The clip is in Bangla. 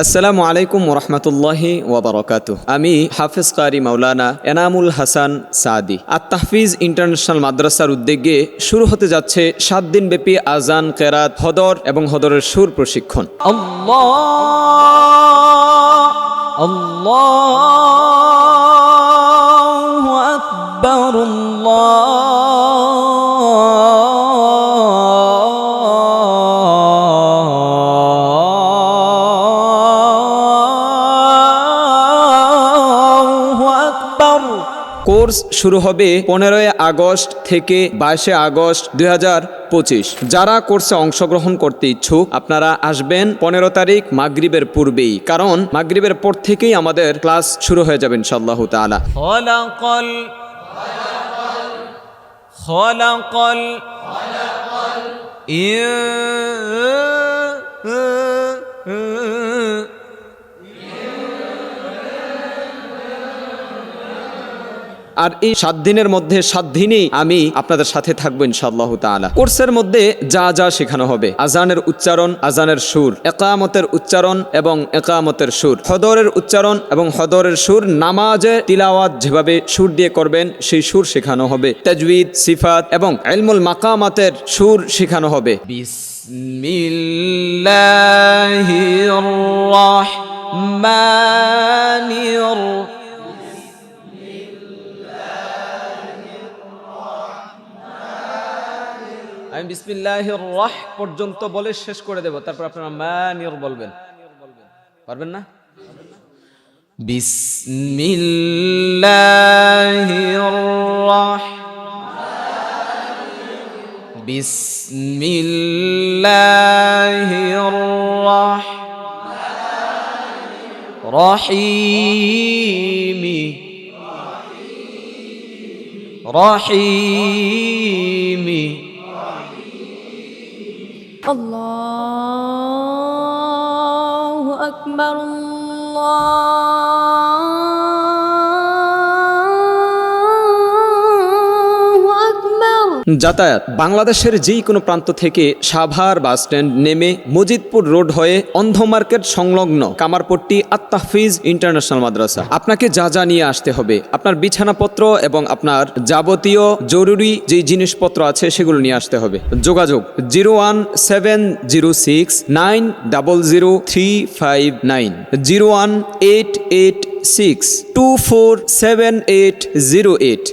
আসসালামু আলাইকুম ওরহমতুল্লাহি ওবরকাত আমি হাফিজ কারি মাওলানা এনামুল হাসান সাদি। আত্মাহফিজ ইন্টারন্যাশনাল মাদ্রাসার উদ্যোগে শুরু হতে যাচ্ছে সাত দিন ব্যাপী আজান কেরাত, হদর এবং হদরের সুর প্রশিক্ষণ। আল্লাহ আল্লাহ। কোর্স শুরু হবে পনেরোই আগস্ট থেকে বাইশে আগস্ট দুই যারা কোর্সে অংশগ্রহণ করতে ইচ্ছুক আপনারা আসবেন পনেরো তারিখ মাগরিবের পূর্বেই কারণ মাগরিবের পর থেকেই আমাদের ক্লাস শুরু হয়ে যাবে ইনশাআল্লাহ তাআলা خلق ال আর এই সাত দিনের মধ্যে সাত দিনই আমি আপনাদের সাথে থাকব ইনশাআল্লাহ তালা কোর্সের মধ্যে যা যা শেখানো হবে, আজানের উচ্চারণ, আজানের সুর, একামতের উচ্চারণ এবং একামতের সুর, হদরের উচ্চারণ এবং হদরের সুর, নামাজে তিলাওয়াত যেভাবে সুর দিয়ে করবেন, সেই সুর শেখানো হবে। তাজবিদ, সিফাত এবং এলমুল মাকামাতের সুর শেখানো হবে। বিসমিল্লাহির রহমানির আমি বিসমিল্লাহ রহ পর্যন্ত বলে শেষ করে দেব। তারপর আপনারা মানিয়র বলবেন। পারবেন না? বিসমিল্লাহির বিসমিল্লাহ বিসমিল্লাহির রহ। রহিমি। রহিমি। الله أكبر الله যাতায়াত। বাংলাদেশের যেই কোনো প্রান্ত থেকে সাভার বাস স্ট্যান্ড নেমে মজিদপুর রোড হয়ে অন্ধ মার্কেট সংলগ্ন কামারপট্টি আত্মাহফিজ ইন্টারন্যাশনাল মাদ্রাসা। আপনাকে যা যা নিয়ে আসতে হবে, আপনার বিছানাপত্র এবং আপনার যাবতীয় জরুরি যে জিনিসপত্র আছে সেগুলো নিয়ে আসতে হবে। যোগাযোগ zero one seven zero six nine double zero three five nine. Zero one eight eight six two four seven eight zero eight.